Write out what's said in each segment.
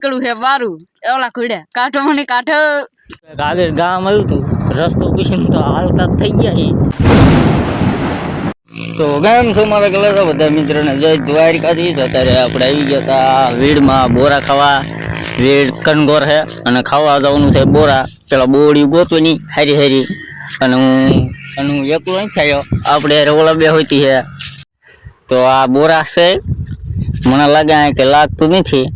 નીકળવું છે બારું ઓલા ઘોડ્યા કાંઠો મને કાંઠો આગળ ગામ આવ્યું હતું રસ્તો પૂછીને તો હાલતા થઈ ગયા તો ગામ છો મારા કલર તો બધા મિત્રોને જય દ્વારિકાધીશ અત્યારે આપણે આવી ગયા હતા વીડમાં બોરા ખાવા વીડ કનગોર છે અને ખાવા જવાનું છે બોરા પેલા બોળી ગોતવાની હારી હેરી અને હું અને હું એકલો નહીં થયો આપણે રોલા બે હોતી છે તો આ બોરા છે મને લાગે કે લાગતું નથી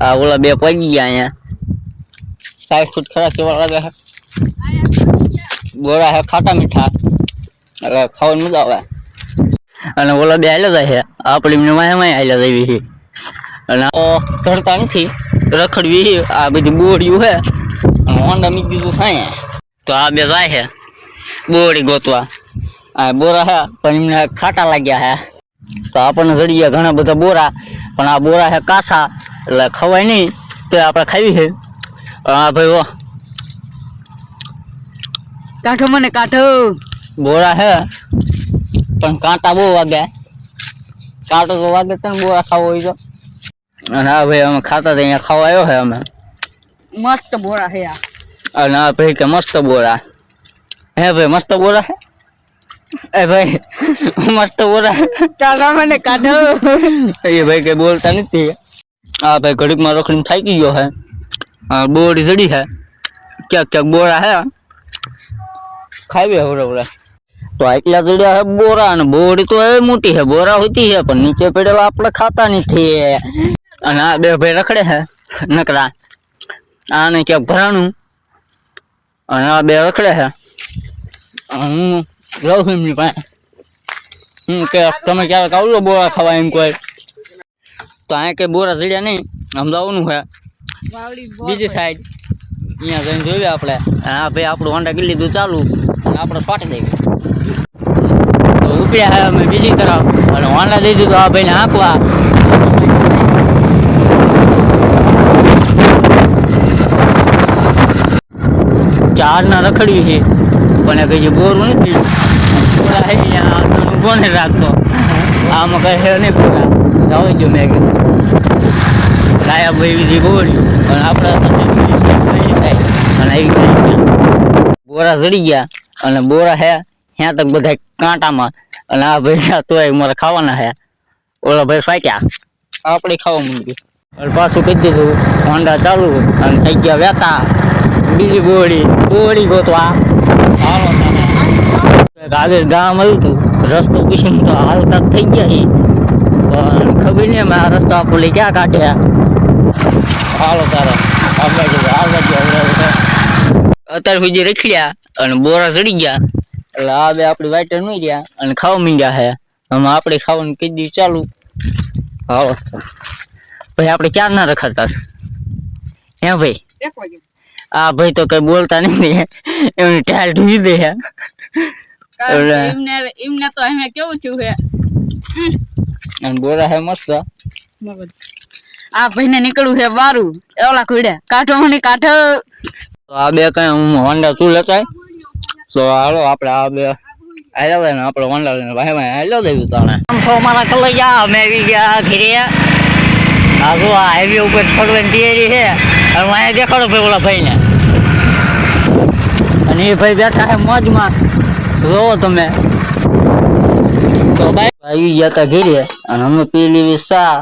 આ ઓલા બે પગી ગયા અહીંયા સાઈઠ ફૂટ ખરા કેવા લાગે છે બોરા હે ખાટા મીઠા હવે ખાવાની મજા આવે અને ઓલા બે હાલ્યા જાય આપણી મહેમાન હાલ્યા જાય છે અને ચડતા નથી રખડવી આ બધી બોડિયું હે અને હોન્ડા મીક દીધું થાય તો આ બે જાય છે બોરી ગોતવા આ બોરા હે પણ એમને ખાટા લાગ્યા હે તો આપણને જડી ગયા ઘણા બધા બોરા પણ આ બોરા હે કાસા खवाय नहीं तो आप खाई है भाई वो काठो मने काठो बोरा है पर कांटा वो वागे काटो तो वागे तन बोरा खाओ ही तो ना भाई हम खाता थे यहाँ खवायो है हमें मस्त बोरा है यार ना भाई के मस्त बोरा है भाई मस्त बोरा है ए भाई मस्त बोरा काका मने काठो ये भाई के बोलता नहीं थी आ भाई घड़ी मारो खड़ी थाई की है बोरी जड़ी है क्या क्या बोरा है खाई भी तो है बोरा बोरा तो एक है बोरा ना बोरी तो है मोटी है बोरा होती है पर नीचे पेड़ आपने खाता नहीं थी ना रखड़े है नकरा आने क्या भरानू रखड़े है हम क्या तो क्या बोरा खावा कोई તો અહીંયા કંઈ બોરા ચડ્યા નહીં અમદાવાનું છે બીજી સાઈડ અહીંયા જઈને જોઈએ આપણે હા ભાઈ આપણું હોન્ડા ગીલી લીધું ચાલુ આપણે સ્વાટી દઈ તો ઉભ્યા હે અમે બીજી તરફ અને વાંડા દઈ દીધું આ ભાઈને આપવા ચારના રખડ્યું છે પણ કઈ બોરું નથી કોને રાખતો આમાં કહે નહીં પૂરા જાવ જો મેં કીધું આય ભઈ જી બોલી અને આપડા તો આવી ગઈ બોરા જડી ગયા અને બોરા હે ત્યાં સુધી બધાય કાંટામાં અને આ ભઈ સા તોય મારા ખાવાના હે ઓલો ભઈ સોક્યા આપડી ખાવું મુંગી અને પાછું કરી દીધું ઓંડા ચાલુ અને થઈ ગયા વેતા બીજી બોળી બોળી ગોતો આ ગાળે ગામ મળતું રસ્તો કુછન તો હાલતા થઈ ગયા પણ ખબર નહિ મા રસ્તો બોલી ક્યાં કાટ્યો હાલો તારા અમે કીધું આવવા ગયા અત્યારે સુધી રખડ્યા અને બોરા ચડી ગયા એટલે આ બે આપણી વાઈટ નહીં રહ્યા અને ખાવા મીંડ્યા હે આમાં આપણે ખાવાનું કીધી ચાલુ હાલો ભાઈ આપણે ક્યાં ના રખાતા હે ભાઈ આ ભાઈ તો કઈ બોલતા નહીં એમની ટાયર ઢૂંઢી દે હે એમને એમને તો અમે કેવું છું હે અને બોરા હે મસ્ત આ ભાઈને નીકળવું છે બારું ઓલા કુડ્યા કાઢો મને કાઢો તો આ બે કઈ હું હોન્ડા તું લેતા તો હાલો આપણે આ બે હાલો ને આપણે હોન્ડા લઈને ભાઈ ભાઈ હાલો દેવી તાણે છો મારા કલાઈ ગયા અમે આવી ગયા ઘેરે આ જો આ હાઈવે ઉપર સડવાની તૈયારી છે અને હું અહીંયા દેખાડો ભાઈ ઓલા ભાઈને અને એ ભાઈ બેઠા છે મોજમાં જોવો તમે તો ભાઈ આવી ગયા તા ઘેરે અને અમે પી લેવી સા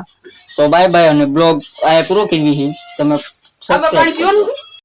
તો બાય બાય અને બ્લોગ આ પૂરો કરવી છે તમે સબસ્ક્રાઇબ